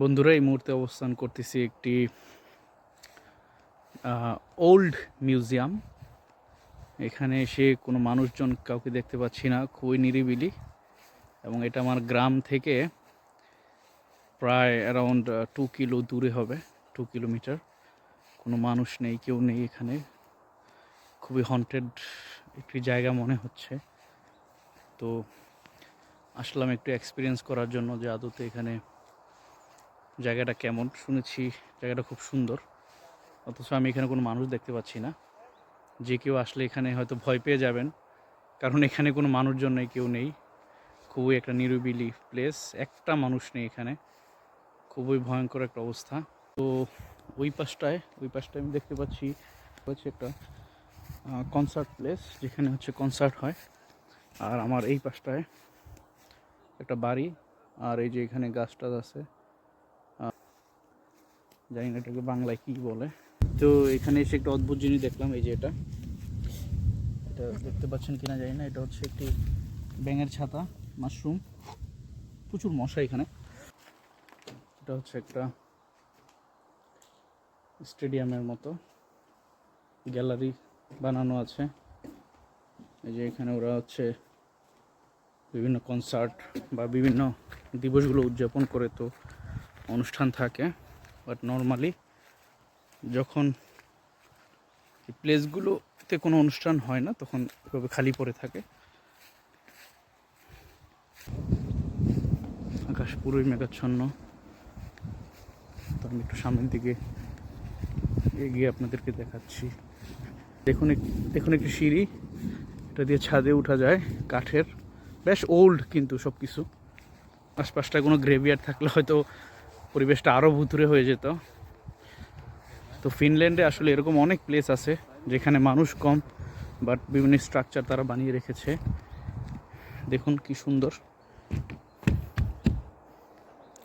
বন্ধুরা, এই মুহূর্তে অবস্থান করতেছি একটি ওল্ড মিউজিয়াম এখানে এসে কোনো মানুষজন কাউকে দেখতে পাচ্ছি না, খুবই নিরিবিলি। এবং এটা আমার গ্রাম থেকে প্রায় অ্যারাউন্ড টু কিলো দূরে হবে টু কিলোমিটার কোনো মানুষ নেই, কেউ নেই এখানে। খুবই হন্টেড একটি জায়গা মনে হচ্ছে। তো আসলাম একটু এক্সপিরিয়েন্স করার জন্য যে আদতে এখানে জায়গাটা কেমন? শুনেছি জায়গাটা খুব সুন্দর। অথচ আমি এখানে কোনো মানুষ দেখতে পাচ্ছি না। যে কেউ আসলে এখানে হয়তো ভয় পেয়ে যাবেন। কারণ এখানে কোনো মানুষজন নেই, কেউ নেই। খুবই একটা নিরিবিলি প্লেস একটা মানুষ নেই এখানে। খুবই ভয়ঙ্কর একটা অবস্থা। তো ওই পাশটায় ওই পাশটায় আমি দেখতে পাচ্ছি, হচ্ছে একটা কনসার্ট প্লেস যেখানে হচ্ছে কনসার্ট হয়। আর আমার এই পাশটায় একটা বাড়ি। আর এই যে এখানে গাছ টাছ আছে। জানি না এটাকে বাংলায় কী বলে। তো এখানে এসে একটা অদ্ভুত জিনিস দেখলাম, এই যে এটা। এটা দেখতে পাচ্ছেন কিনা জানি না, এটা হচ্ছে একটি ব্যাঙের ছাতা, মাশরুম। প্রচুর মশা এখানে। এটা হচ্ছে একটা স্টেডিয়ামের মতো। গ্যালারি বানানো আছে। এই যে এখানে ওরা হচ্ছে বিভিন্ন কনসার্ট বা বিভিন্ন দিবসগুলো উদযাপন করে তো অনুষ্ঠান থাকে। বাট নর্মালি যখন প্লেসগুলোতে কোনো অনুষ্ঠান হয় না, তখন এভাবে খালি পড়ে থাকে। আকাশ পুরোই মেঘাচ্ছন্ন। তো আমি একটু সামনের দিকে এগিয়ে আপনাদেরকে দেখাচ্ছি। দেখুন দেখুন একটি সিঁড়ি। এটা দিয়ে ছাদে উঠা যায়, কাঠের। বেশ ওল্ড কিন্তু সব কিছু আশপাশটা কোনো গ্রেভিয়ার থাকলে হয়তো পরিবেশটা আরও ভুতুরে হয়ে যেত। তো ফিনল্যান্ডে আসলে এরকম অনেক প্লেস আছে যেখানে মানুষ কম বাট বিভিন্ন স্ট্রাকচার তারা বানিয়ে রেখেছে। দেখুন কি সুন্দর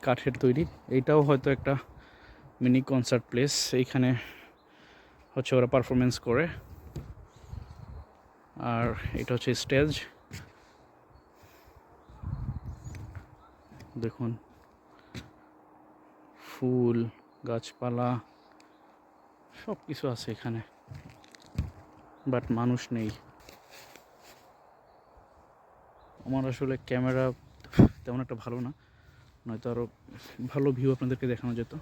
কাঠের তৈরি। এইটাও হয়তো একটা মিনি কনসার্ট প্লেস এইখানে হচ্ছে ওরা পারফরমেন্স করে। আর এটা হচ্ছে স্টেজ দেখুন। ফুল, গাছপালা সব কিছু আছে এখানে। বাট মানুষ নেই। আমার আসলে ক্যামেরা তেমন একটা ভালো না। নয়তো আরও ভালো ভিউ আপনাদেরকে দেখানো যেত।